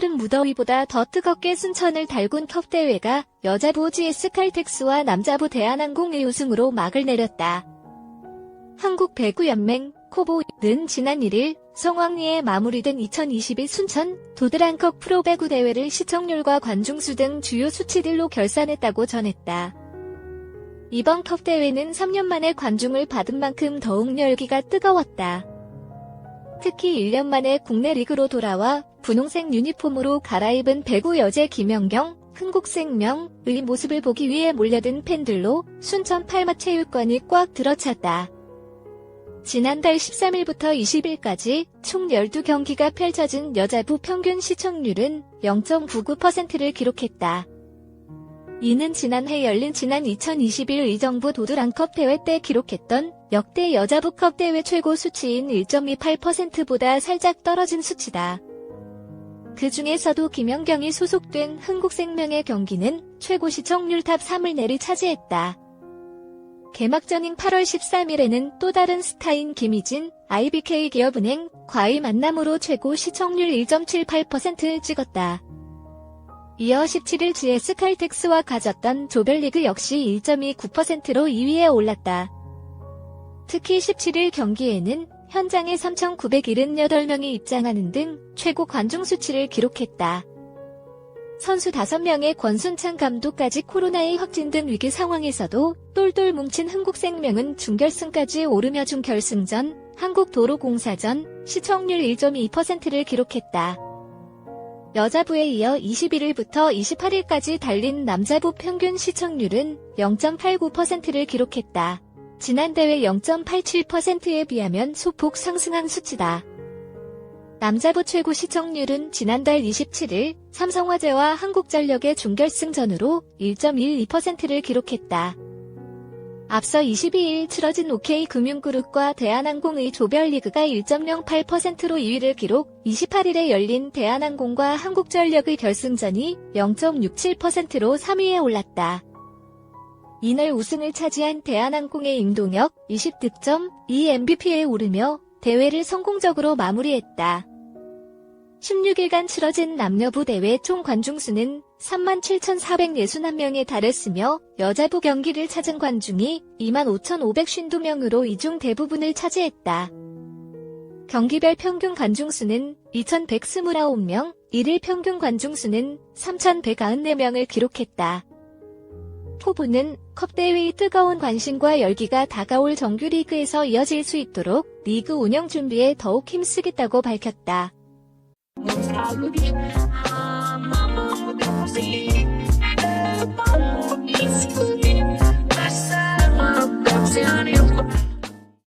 무더위보다 더 뜨겁게 순천을 달군 컵 대회가 여자부 GS 칼텍스와 남자부 대한항공의 우승으로 막을 내렸다. 한국 배구연맹 코보는 지난 1일 성황리에 마무리된 2022 순천 도드랑컵 프로배구 대회를 시청률과 관중수 등 주요 수치들로 결산했다고 전했다. 이번 컵 대회는 3년 만에 관중을 받은 만큼 더욱 열기가 뜨거웠다. 특히 1년 만에 국내 리그로 돌아와 분홍색 유니폼으로 갈아입은 배구 여제 김연경, 흥국생명의 모습을 보기 위해 몰려든 팬들로 순천 팔마체육관이 꽉 들어찼다. 지난달 13일부터 20일까지 총 12경기가 펼쳐진 여자부 평균 시청률은 0.99%를 기록했다. 이는 지난해 열린 지난 2021 의정부 도드랑컵 대회 때 기록했던 역대 여자부컵 대회 최고 수치인 1.28%보다 살짝 떨어진 수치다. 그 중에서도 김연경이 소속된 흥국생명의 경기는 최고 시청률 탑 3을 내리 차지했다. 개막전인 8월 13일에는 또 다른 스타인 김희진, IBK 기업은행, 과의 만남으로 최고 시청률 1.78%를 찍었다. 이어 17일 GS 칼텍스와 가졌던 조별리그 역시 1.29%로 2위에 올랐다. 특히 17일 경기에는 현장에 3,978명이 입장하는 등 최고 관중 수치를 기록했다. 선수 5명의 권순창 감독까지 코로나의 확진 등 위기 상황에서도 똘똘 뭉친 흥국생명은 중결승까지 오르며 준결승전 한국도로공사전 시청률 1.2%를 기록했다. 여자부에 이어 21일부터 28일까지 달린 남자부 평균 시청률은 0.89%를 기록했다. 지난 대회 0.87%에 비하면 소폭 상승한 수치다. 남자부 최고 시청률은 지난달 27일 삼성화재와 한국전력의 준결승전으로 1.12%를 기록했다. 앞서 22일 치러진 OK금융그룹과 대한항공의 조별리그가 1.08%로 2위를 기록, 28일에 열린 대한항공과 한국전력의 결승전이 0.67%로 3위에 올랐다. 이날 우승을 차지한 대한항공의 임동혁 20득점, 2 MVP에 오르며 대회를 성공적으로 마무리했다. 16일간 치러진 남녀부 대회 총 관중수는 37,461명에 달했으며 여자부 경기를 찾은 관중이 25,552명으로 이 중 대부분을 차지했다. 경기별 평균 관중수는 2,129명, 일일 평균 관중수는 3,194명을 기록했다. 포부는 컵대회의 뜨거운 관심과 열기가 다가올 정규리그에서 이어질 수 있도록 리그 운영 준비에 더욱 힘쓰겠다고 밝혔다.